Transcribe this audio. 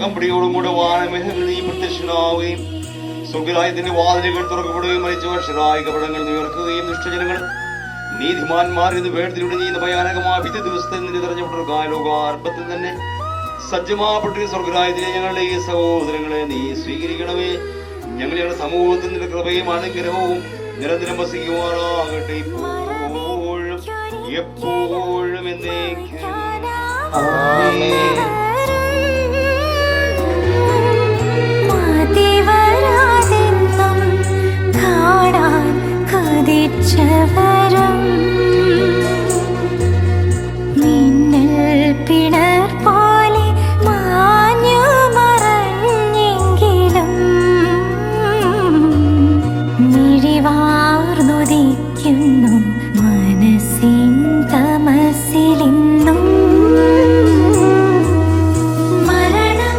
അകമ്പടിയോടും കൂടെ നീ പ്രത്യക്ഷനാവുകയും സ്വർഗരായത്തിന്റെ വാതിലുകൾ തുറക്കപ്പെടുകയും മരിച്ചവർഷരായ കപടങ്ങൾ ഉയർക്കുകയും ദുഷ്ടജനങ്ങൾ നീതിമാന്മാർ എന്ന് വേർതിരിവിടെ ചെയ്യുന്ന ഭയാനകമായ വിധി ദിവസത്തിൽ നിന്ന് തെരഞ്ഞെടുത്ത ലോകാർഭത്തിൽ തന്നെ സജ്ജമാപ്പെട്ടിരുന്ന സ്വർഗരായത്തിലെ ഞങ്ങളുടെ ഈ സഹോദരങ്ങളെ നീ സ്വീകരിക്കണമേ. ഞങ്ങൾ ഞങ്ങളുടെ സമൂഹത്തിൽ നിന്റെ കൃപയും അനുഗ്രഹവും നിരന്തരം വസിക്കുവാനാകട്ടെ. ഇപ്പോഴും എപ്പോഴും എന്നേക്കും. മിഴിവാർന്നൊതിക്കുന്നു മനസ്സിൻ തമസിലിന്നും മരണം